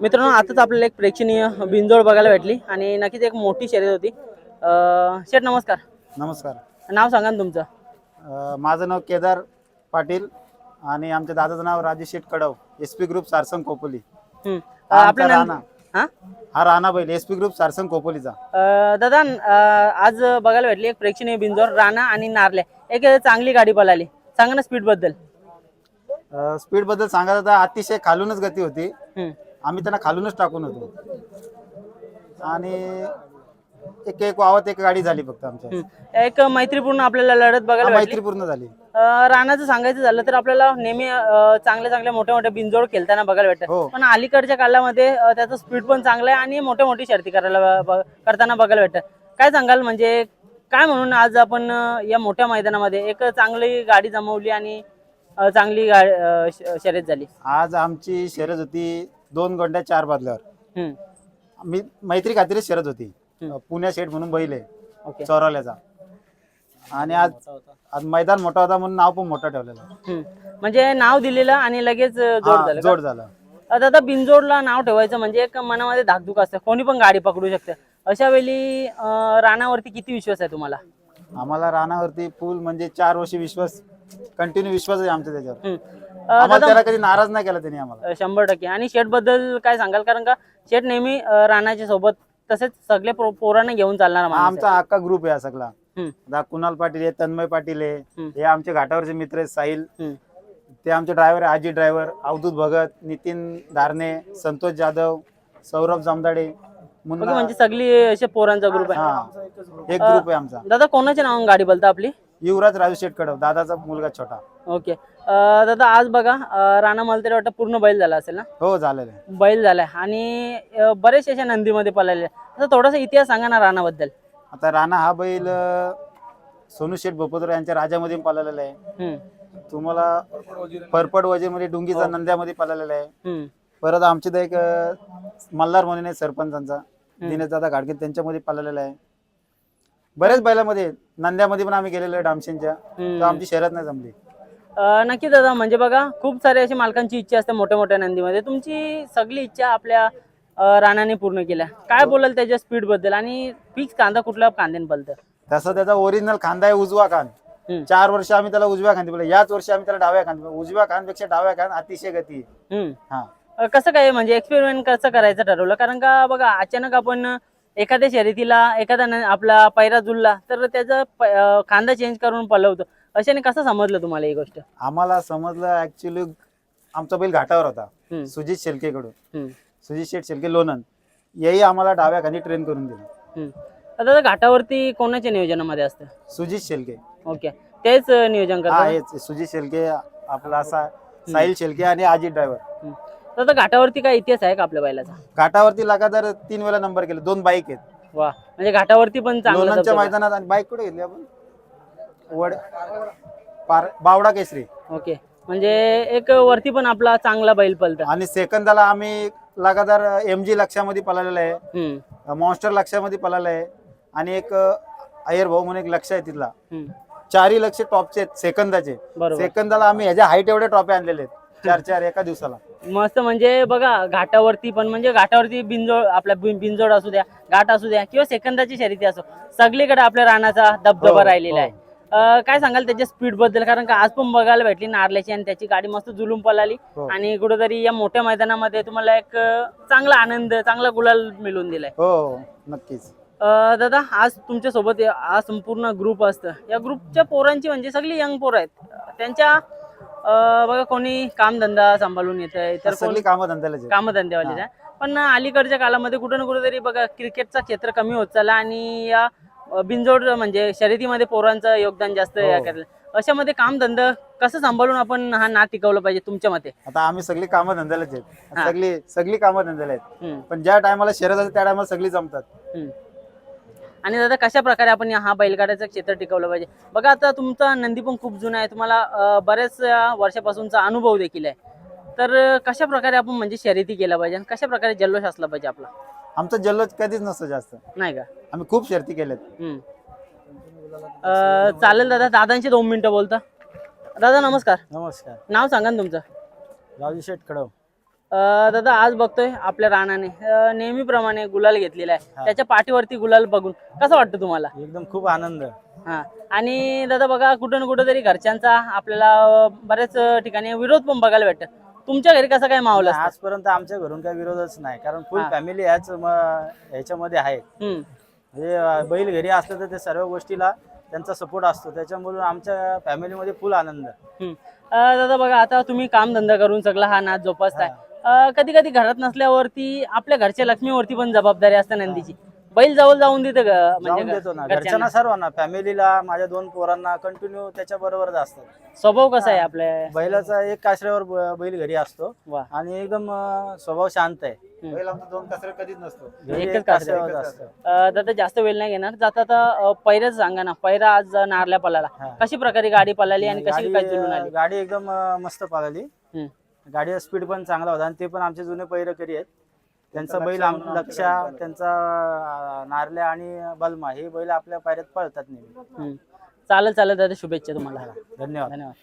मित्रांनो आताच आपल्याला एक प्रेक्षणीय बिंजोड बघायला भेटली आणि नक्कीच एक मोठी शर्यत होती. अं, शेठ नमस्कार. नमस्कार. नाव सांगा ना तुमचं. अ, माझं नाव केदार पाटील आणि आमच्या दादाचं नाव राजेश शेठ कडव एस पी ग्रुप सारसंग कोपोली. हम्म. हा आपलं नाव राणा. हा? हा राणा बैल एस पी ग्रुप सारसंग कोपोलीचा. अं, दादा अं, आज बघायला भेटली एक प्रेक्षणीय बिंजोड राणा आणि नारल्या. एक चांगली गाडी पळाली. सांगा ना स्पीडबद्दल. स्पीडबद्दल सांगायचं तर अतिशय खालूनच गती होती. हम्म. आम्ही त्यांना खालूनच टाकून होतो. आणि एक एक वावत एक गाडी झाली फक्त आमच्या. हम्म. एक मैत्रीपूर्ण आपल्याला लढत बघायला भेटली. मैत्री पूर्ण झाली. अं, राणाचं सांगायचं झालं तर आपल्याला नेहमी अं, चांगल्या चांगल्या मोठ्या मोठ्या बिंजोड खेळताना बघायला भेटतात हो. पण अलीकडच्या काळामध्ये अं, त्याचं स्पीड पण चांगलं आहे आणि मोठ्या मोठी शर्ती करायला ब- करताना बघायला भेटतात काय सांगाल म्हणजे काय म्हणून आज आपण अं, या मोठ्या मैदानामध्ये एक चांगली गाडी जमवली आणि अं, चांगली गा अं, श- शर्यत झाली? आज आमची शर्यत होती दोन गोंड्या चार बादल्यावर. हम्म. मी मैत्री खातीरच शर्यत होती. हम्म. पुण्या शेठ म्हणून बैल आहे. ओके. आणि आज आज मैदान मोठा होता म्हणून नाव पण मोठं ठेवलेलं हम्म. म्हणजे नाव दिलेलं आणि लगेच अं, जोड हा, झालं? जोड झालं. आता आता बिनजोडला नाव ठेवायचं म्हणजे एक मनामध्ये धाकधूक असते. कोणी पण गाडी पकडू शकते. अशा वेळी अं, राणावरती किती विश्वास आहे तुम्हाला? आम्हाला रानावरती फुल म्हणजे चार वर्षी विश्वास कंटिन्यू विश्वास आहे आमच्या त्याच्यावर. हम्म. आम्हाला त्याला कधी नाराज नाही केला त्यांनी आम्हाला. शंभर टक्के. आणि शेटबद्दल काय सांगाल? कारण का शेट नेहमी अं, राणाच्या सोबत तसेच सगळे पो- पोरांना घेऊन चालणार माणूस आमचा अख्खा ग्रुप आहे हा सगळा. हम्म. आता कुणाल पाटील आहे तन्मय पाटील आहे हम्म. हे आमचे घाटावरचे मित्र आहेत साहिल. हम्म. ते आमचे ड्रायव्हर आहे आजी ड्रायव्हर अवधूत भगत नितीन धारणे संतोष जाधव सौरभ जामदाडे ओके, म्हणजे सगळी असे पोरांचा ग्रुप आहे. हा. एक ग्रुप आहे आमचा. दादा कोणाच्या नावाने गाडी बोलता आपली? युवराज राजू शेठ कडव दादाचा मुलगा छोटा. ओके. अं, दादा आज बघा अं, राणा मला तरी वाटतं पूर्ण बैल झाला असेल ना? हो झालेलं आहे. बैल झालाय. आणि अं, बरेचसे अशा नंदीमध्ये पळाले आता थोडासा इतिहास सांगा ना राणाबद्दल. आता राणा हा बैल अं, सोनू शेठ बोपदर यांच्या राजामध्ये पाळलेला आहे. हम्म, तुम्हाला परपड वजेमध्ये डुंगीचा नंद्यामध्ये पाळलेला आहे. हम्म, परत आमचे तर एक अं, मल्हार म्हणून आहे सरपंचांचा दिनेश दादा गाडगे त्यांच्यामध्ये पाळलेला आहे. बऱ्याच बैलामध्ये नंद्यामध्ये पण आम्ही गेलेलो आहे डामशेनच्या हम्म. तर आमची शर्यत नाही जमली अं, नक्की दादा म्हणजे बघा खूप सारे अशी मालकांची इच्छा असते मोठ्या मोठ्या नंदीमध्ये तुमची सगळी इच्छा आपल्या अं, राणाने पूर्ण केल्या काय बोलाल त्याच्या स्पीडबद्दल आणि फिक्स कांदा कुठल्या कांद्याने पलतं तसं त्याचा ओरिजिनल खांदा आहे उजवा हम्म. चार वर्ष आम्ही त्याला उजव्या खांदी बोललो याच वर्षी आम्ही त्याला डाव्या खांदी. उजव्या खांदपेक्षा डाव्या खांद अतिशय गती आहे. हम्म. हा अं, कसं काय म्हणजे एक्सपेरिमेंट कसं करायचं ठरवलं कारण का बघा अचानक आपण एखाद्या शर्यतीला एखादा आपला पैरा जुळला तर त्याचा खांदा चेंज करून पलवतो. अशाने कसं समजलं तुम्हाला ही गोष्ट? आम्हाला समजलं ऍक्च्युली आमचा बैल घाटावर होता सुजित शेलकेकडून. सुजित शेठ शेलके लोणंद याही आम्हाला डाव्या खांदी ट्रेन करून दिलं. आता घाटावरती कोणाच्या नियोजनामध्ये असतं? सुजित शेलके. ओके. तेच नियोजन करतात सुजित शेलके आपला असा साहिल शेलके आणि अजित ड्रायव्हर दादा घाटावरती काय इतिहास आहे का आपल्या बैलाचा? घाटावरती लगातार तीन वेळा नंबर केले. दोन बाईक आहेत. वा. म्हणजे घाटावरती पण चांगलं लोणंदच्या दबदबा. मैदानात आणि बाईक कुठे घेतली आपण? वड पार बावडा केसरी. ओके. म्हणजे एक वरती पण आपला चांगला बैल पलतं आणि सेकंदाला आम्ही लगातार एम जी लक्षामध्ये पळालेला आहे. हम्म, मॉन्स्टर लक्षामध्ये पळाला आहे. आणि एक अय्यर भाऊ म्हणून एक लक्ष आहे तिथला. हम्म. चारही लक्ष टॉपचे आहेत सेकंदाचे. बरोबर. सेकंदाला आम्ही ह्याच्या हाईट एवढे ट्रॉफी आणलेले आहेत. चार चार एका दिवसाला. मस्त म्हणजे बघा घाटावरती पण म्हणजे घाटावरती बिंजोड आपला बिन- बिंजोड असू द्या घाट असू द्या किंवा सेकंदाची शर्यती असो सगळीकडे आपल्या रानाचा दबदबा हो, राहिलेला हो. आहे. अं, काय सांगाल त्याच्या स्पीडबद्दल कारण का आज पण बघायला भेटली नारल्याची आणि त्याची गाडी मस्त जुलूम पळाली. हो. आणि कुठेतरी या मोठ्या मैदानामध्ये तुम्हाला एक अं, चांगला आनंद चांगला गुलाल मिळवून दिलाय. हो हो नक्कीच. अं, दादा आज तुमच्यासोबत हा संपूर्ण ग्रुप असतं. या ग्रुपच्या पोरांची म्हणजे सगळी यंग पोरं आहेत. त्यांच्या अं, बघा कोणी कामधंदा सांभाळून येत आहे तर कोण सगळी कामं धंद्याला. कामधंद्यावाले आहे पण अलीकडच्या काळामध्ये कुठे ना कुठेतरी बघा क्रिकेटचा क्षेत्र कमी होत चालला आणि या अं, बिनजोड म्हणजे शर्यतीमध्ये पोरांचं योगदान जास्त हो. या करलं अशामध्ये कामधंदा कसं सांभाळून आपण हा नाद टिकवलं पाहिजे तुमच्या मते आता आम्ही सगळी कामं धंद्यालाच आहेत हा. सगळी सगळी कामं धंद्याला आहेत हम्म, पण ज्या टायमाला शर्यत असते त्या टायमाला सगळी जमतात हम्म. आणि दादा कशा प्रकारे आपण हा बैलगाड्याचं क्षेत्र टिकवलं पाहिजे? बघा आता तुमचा नंदी पण खूप जुना आहे. तुम्हाला बऱ्याच वर्षापासूनचा अनुभव देखील आहे. तर कशा प्रकारे आपण म्हणजे शर्यती केल्या पाहिजे आणि कशा प्रकारे जल्लोष असला पाहिजे आपला? आमचा जल्लोष कधीच नसतो जास्त. नाही का? आम्ही खूप शर्ती केल्यात. अं, चालेल दादा दादांशी दोन मिनिटं बोलता. दादा नमस्कार. नमस्कार. नाव सांगा ना तुमचं. राजू शेठ कडव. अं, दादा आज बघतोय आपल्या राणाने नेहमीप्रमाणे गुलाल घेतलेला आहे. त्याच्या पाठीवरती गुलाल बघून कसं वाटतं तुम्हाला? एकदम खूप आनंद. हा. आणि दादा बघा कुठं ना कुठं तरी घरच्यांचा आपल्याला बऱ्याच ठिकाणी विरोध पण बघायला भेटतं तुमच्या घरी कसं काय माहोल असतं? आजपर्यंत आमच्या घरून काही विरोधच नाही. कारण फुल हा. फॅमिली ह्याच म- ह्याच्यामध्ये आहे. हम्म. म्हणजे अं, बैल घरी असलं तर ते सर्व गोष्टीला त्यांचा सपोर्ट असतो. त्याच्यामुळे आमच्या फॅमिलीमध्ये फुल आनंद. हम्म. अं, दादा बघा आता तुम्ही काम धंदा करून सगळा हा नाच जोपासताय. कधी कधी घरात नसल्यावरती आपल्या घरच्या लक्ष्मीवरती पण जबाबदारी असते नंदीची. बैल जवळ जाऊन देतं ग जाऊन म्हणजे देतो ना. घरच्यांना? घरच्यांना सर्वांना फॅमिलीला माझ्या दोन पोरांना कंटिन्यू त्याच्या बरोबरच असतात स्वभाव कसा आहे आपल्या? बैलाचा एक कासऱ्यावर ब- बैल घरी असतो. वा. आणि एकदम अं, स्वभाव शांत आहे. हम्म. बैल आमचा दोन कासरे कधीच नसतो. घरी एकच एक कासऱ्यावर कासऱ्यावर असतं. असतं अं, दादा जास्त वेळ नाही घेणार. जाता आता पैराच सांगा ना. पैरा आज नारल्या पलाला हा. कशी प्रकारे गाडी पळाली आणि कशी काय जुळून आली? गाडी गाडी एकदम अं, मस्त पळाली. हम्म. गाडीचा स्पीड पण चांगला होता आणि ते पण आमचे जुने पैरकरी आहेत. त्यांचा बैल लक्षा. त्यांचा नारल्या आणि बलमा हे बैल आपल्या पायऱ्यात पळतात नेहमी. हम्म. चालेल चालेल दादा शुभेच्छा तुम्हाला. धन्यवाद. धन्यवाद.